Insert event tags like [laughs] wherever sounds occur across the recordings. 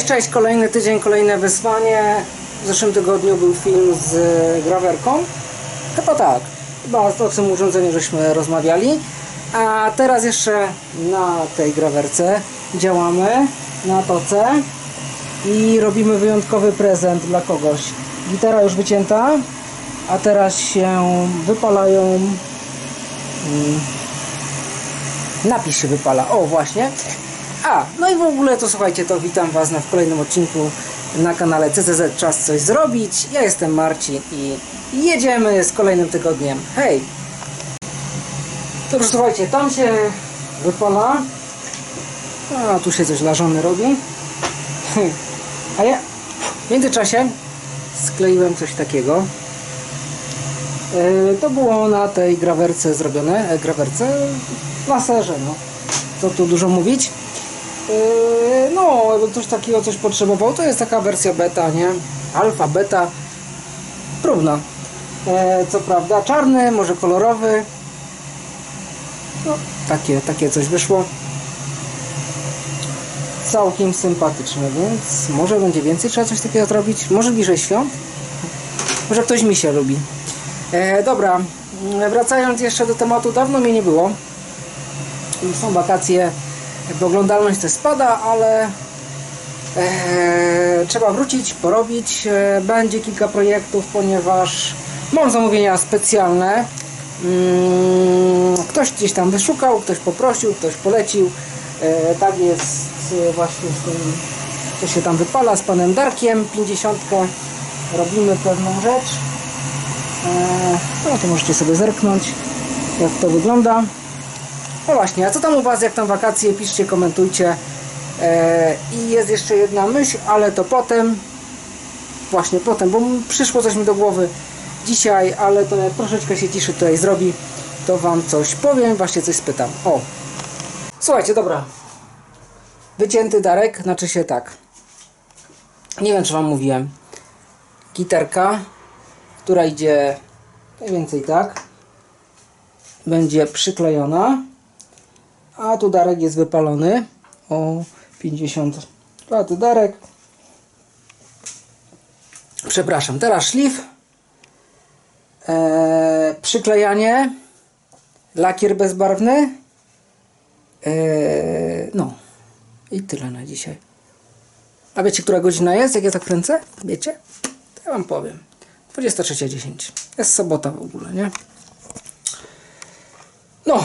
Cześć, cześć, kolejny tydzień, kolejne wyzwanie. W zeszłym tygodniu był film z grawerką. Chyba tak. Chyba o tym urządzeniu żeśmy rozmawiali. A teraz jeszcze na tej grawerce działamy na toce i robimy wyjątkowy prezent dla kogoś. Gitara już wycięta, a teraz się wypalają mm, napis się wypala. O, właśnie. A, no i w ogóle to słuchajcie, to witam Was na w kolejnym odcinku na kanale CCZ Czas Coś Zrobić. Ja jestem Marcin i jedziemy z kolejnym tygodniem. Hej! Dobrze, słuchajcie, tam się wypala. A, tu się coś dla żony robi. [laughs] A ja w międzyczasie skleiłem coś takiego. E, To było na tej grawerce zrobione, e, grawerce, laserze, no. Co tu dużo mówić. E, No, coś takiego coś potrzebował, to jest taka wersja beta, nie? Alfa, beta, próbna. E, Co prawda, czarny, może kolorowy. No, takie, takie coś wyszło. Całkiem sympatyczne, więc może będzie więcej trzeba coś takiego zrobić. Może bliżej świąt? Może ktoś mi się lubi. E, dobra, wracając jeszcze do tematu, dawno mnie nie było. Są wakacje, jakby oglądalność też spada, ale e, trzeba wrócić, porobić. E, będzie kilka projektów, ponieważ mam zamówienia specjalne. Mm, ktoś gdzieś tam wyszukał, ktoś poprosił, ktoś polecił. E, tak jest właśnie z tym, co się tam wypala z panem Darkiem, 50. Robimy pewną rzecz. No to możecie sobie zerknąć, jak to wygląda. No właśnie, a co tam u Was, jak tam wakacje? Piszcie, komentujcie. E, I jest jeszcze jedna myśl, ale to potem. Właśnie potem, bo przyszło coś mi do głowy dzisiaj, ale to jak troszeczkę się ciszy tutaj zrobi, to Wam coś powiem, właśnie coś spytam. O! Słuchajcie, dobra. Wycięty Darek, znaczy się tak. Nie wiem, czy Wam mówiłem. Gitarka, która idzie mniej więcej tak. Będzie przyklejona. A tu Darek jest wypalony. O 50 lat Darek. Przepraszam, teraz szlif. Eee, przyklejanie. Lakier bezbarwny. Eee, no. I tyle na dzisiaj. A wiecie, która godzina jest, jak ja tak kręcę? Wiecie? To ja wam powiem. 23.10. Jest sobota w ogóle, nie? No.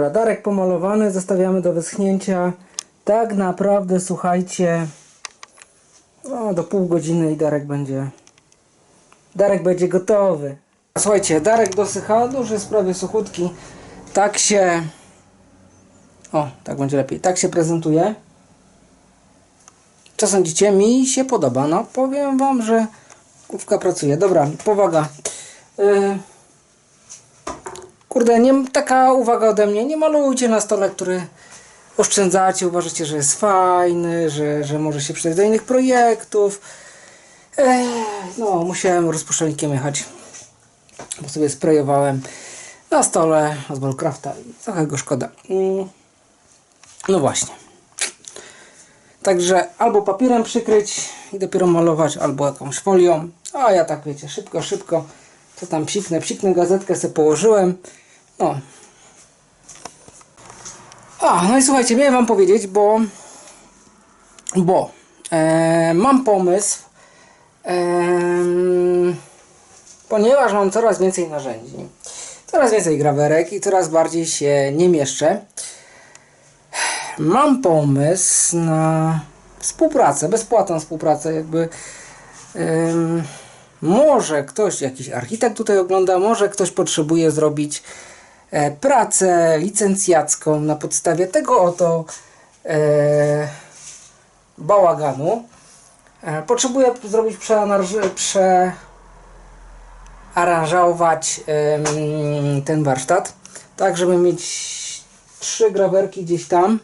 Dobra, Darek pomalowany, zostawiamy do wyschnięcia. Tak naprawdę, słuchajcie, no, do pół godziny i Darek będzie. Darek będzie gotowy. Słuchajcie, Darek dosycha, już jest prawie suchutki. Tak się. O, tak będzie lepiej. Tak się prezentuje. Co sądzicie? Mi się podoba. No, powiem Wam, że główka pracuje. Dobra, powaga. Yy, Kurde, nie, taka uwaga ode mnie, nie malujcie na stole, który oszczędzacie, uważacie, że jest fajny, że, że może się przydać do innych projektów. Ech, no, musiałem rozpuszczalnikiem jechać, bo sobie sprayowałem na stole z Ballcrafta i trochę go szkoda. Mm, No właśnie. Także albo papierem przykryć i dopiero malować, albo jakąś folią. A ja tak wiecie, szybko, szybko. Co tam psiknę? Psiknę gazetkę, sobie położyłem. No. A, no i słuchajcie, miałem wam powiedzieć, bo bo e, mam pomysł Em, ponieważ mam coraz więcej narzędzi, coraz więcej grawerek i coraz bardziej się nie mieszczę, mam pomysł na współpracę, bezpłatną współpracę, jakby może ktoś, jakiś architekt tutaj ogląda, może ktoś potrzebuje zrobić e, pracę licencjacką na podstawie tego oto e, bałaganu. E, potrzebuję zrobić przeanarż- prze aranżować em, ten warsztat, tak żeby mieć trzy grawerki gdzieś tam.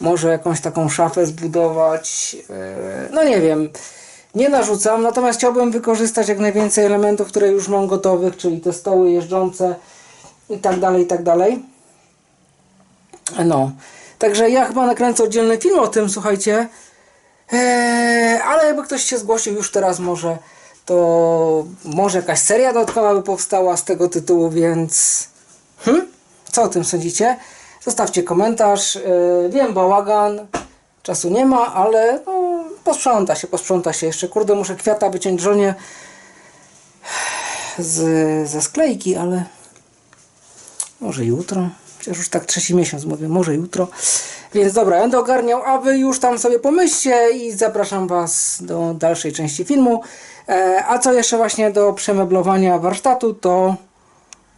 Może jakąś taką szafę zbudować. e, No nie wiem. Nie narzucam, natomiast chciałbym wykorzystać jak najwięcej elementów, które już mam gotowych, czyli te stoły jeżdżące i tak dalej, i tak dalej. No. Także ja chyba nakręcę oddzielny film o tym, słuchajcie. Eee, ale jakby ktoś się zgłosił już teraz może, to może jakaś seria dodatkowa by powstała z tego tytułu, więc hmm? co o tym sądzicie? Zostawcie komentarz. Eee, wiem, bałagan, czasu nie ma, ale no, posprząta się, posprząta się. Jeszcze kurde, muszę kwiata wyciąć żonie z, ze sklejki, ale może jutro. Chociaż już tak trzeci miesiąc mówię, może jutro. Więc dobra, będę ogarniał, a wy już tam sobie pomyślcie i zapraszam was do dalszej części filmu. E, a co jeszcze właśnie do przemeblowania warsztatu, to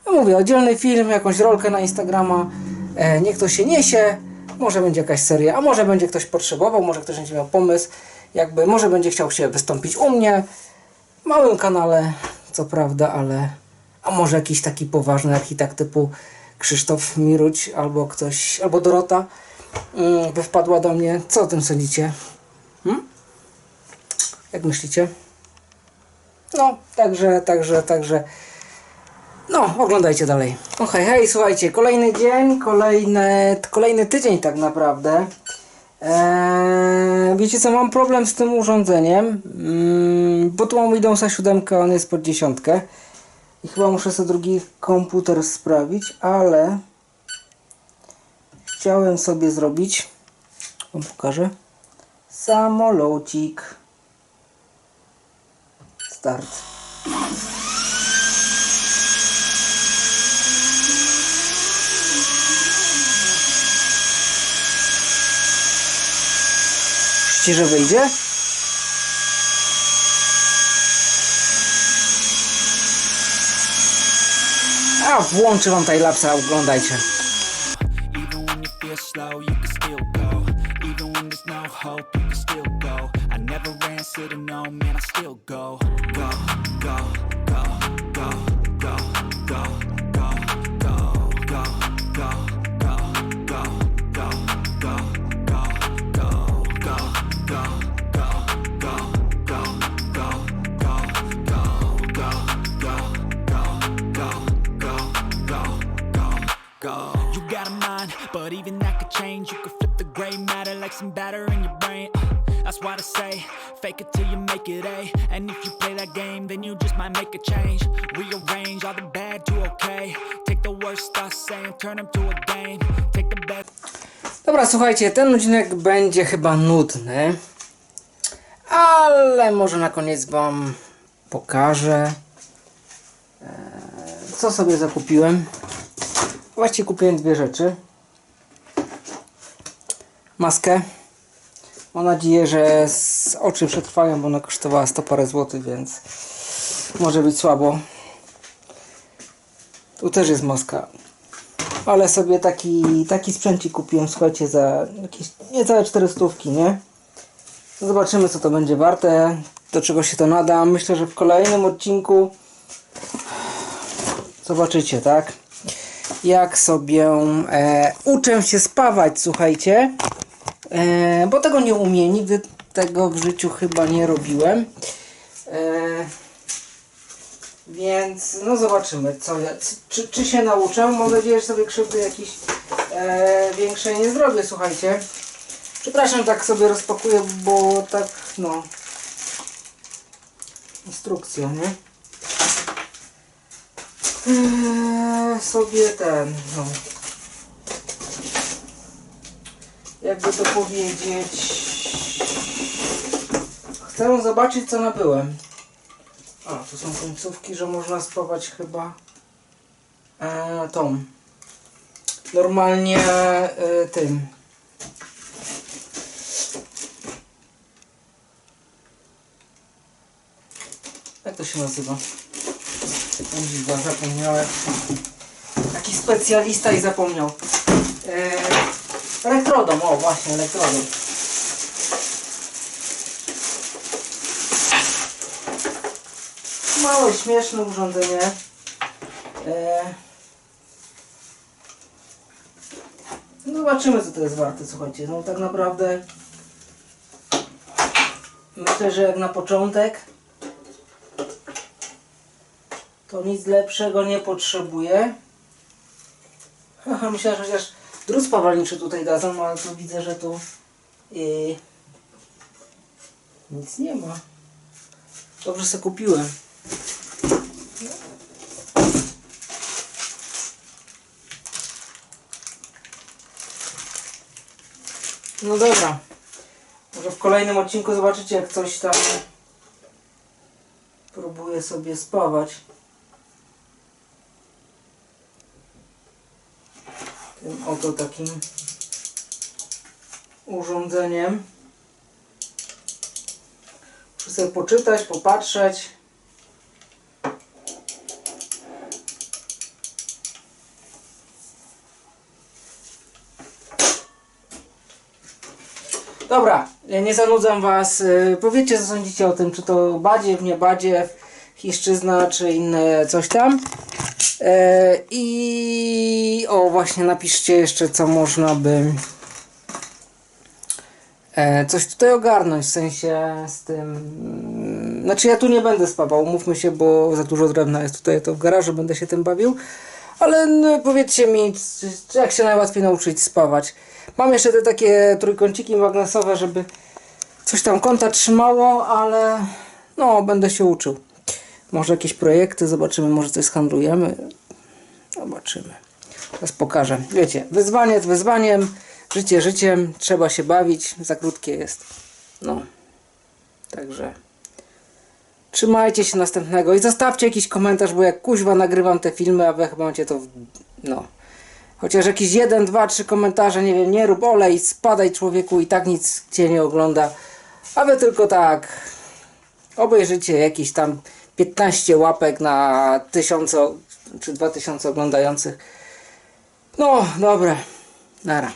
no mówię, oddzielny film, jakąś rolkę na Instagrama. E, niech to się niesie. Może będzie jakaś seria, a może będzie ktoś potrzebował, może ktoś będzie miał pomysł, jakby, może będzie chciał się wystąpić u mnie. W małym kanale, co prawda, ale a może jakiś taki poważny architekt typu Krzysztof Miruć albo ktoś, albo Dorota mm, by wpadła do mnie. Co o tym sądzicie? Hmm? Jak myślicie? No, także, także, także. No, oglądajcie dalej. No hej, hej, słuchajcie, kolejny dzień, kolejny, kolejny tydzień tak naprawdę. Eee, wiecie co, mam problem z tym urządzeniem, mm, bo tu mam Windowsa 7, on jest pod dziesiątkę. I chyba muszę sobie drugi komputer sprawić, ale chciałem sobie zrobić, wam pokażę, samolocik. Start. Myślicie, że wyjdzie? A, włączę wam timelapsa, oglądajcie. Even when you feel slow, you can still go. Even when there's no hope, you can still go. I never answer to no, man, I still go, go, go, go, go, some batter in your brain. Uh, That's why I say, fake it till you make it A. And if you play that game, then you just might make a change. Rearrange all the bad to okay. Take the worst I say and turn them to a game. Take the best. Dobra, słuchajcie, ten odcinek będzie chyba nudny, ale może na koniec Wam pokażę, e, co sobie zakupiłem. Właściwie kupiłem dwie rzeczy. Maskę. Mam nadzieję, że z oczy przetrwają, bo ona kosztowała 100 parę złotych, więc może być słabo. Tu też jest maska ale sobie taki, taki sprzęcik kupiłem, słuchajcie, za jakieś niecałe 400, nie? Zobaczymy, co to będzie warte, do czego się to nada. Myślę, że w kolejnym odcinku zobaczycie, tak? Jak sobie e, uczę się spawać, słuchajcie. E, bo tego nie umiem, nigdy tego w życiu chyba nie robiłem. E, więc no zobaczymy, co czy, czy się nauczę. Mam nadzieję, że sobie krzywdy jakiejś e, nie zrobię, słuchajcie. Przepraszam, tak sobie rozpakuję, bo tak, no. Instrukcja, nie? Eee, sobie ten, no. Jakby to powiedzieć. Chcę zobaczyć co nabyłem. A, tu są końcówki, że można spawać chyba e, tą. Normalnie e, tym. Jak to się nazywa? Możliwe, zapomniałem. Taki specjalista i zapomniał. E, elektrodom, o właśnie, elektrodom. Małe, śmieszne urządzenie. E, zobaczymy co to jest warte, słuchajcie. No tak naprawdę myślę, że jak na początek to nic lepszego nie potrzebuję. Haha, [laughs] Myślę, że chociaż drut spawalniczy tutaj dadzą, ale tu widzę, że tu yy, nic nie ma. Dobrze sobie kupiłem. No dobra. Może w kolejnym odcinku zobaczycie jak coś tam próbuję sobie spawać. Tym oto takim urządzeniem. Muszę sobie poczytać, popatrzeć. Dobra, nie zanudzam Was. Y, Powiedzcie, co sądzicie o tym, czy to badziew, nie badziew, chiszczyzna, czy inne coś tam. E, I o, właśnie napiszcie jeszcze, co można by e, coś tutaj ogarnąć, w sensie z tym. mm, Znaczy, ja tu nie będę spawał, mówmy się, bo za dużo drewna jest tutaj, to w garażu będę się tym bawił. Ale no, powiedzcie mi, jak się najłatwiej nauczyć spawać. Mam jeszcze te takie trójkąciki magnesowe, żeby coś tam kąta trzymało, ale no, będę się uczył. Może jakieś projekty, zobaczymy, może coś handlujemy. Zobaczymy. Teraz pokażę. Wiecie, wyzwanie z wyzwaniem, życie życiem, trzeba się bawić, za krótkie jest. No, także trzymajcie się następnego i zostawcie jakiś komentarz, bo jak kuźwa nagrywam te filmy, a wy chyba macie to, w... no. Chociaż jakiś jeden, dwa, trzy komentarze, nie wiem, nie rób olej, spadaj człowieku i tak nic cię nie ogląda. A wy tylko tak obejrzycie jakieś tam 15 łapek na 1000 czy 2000 oglądających. No, dobra. Nara.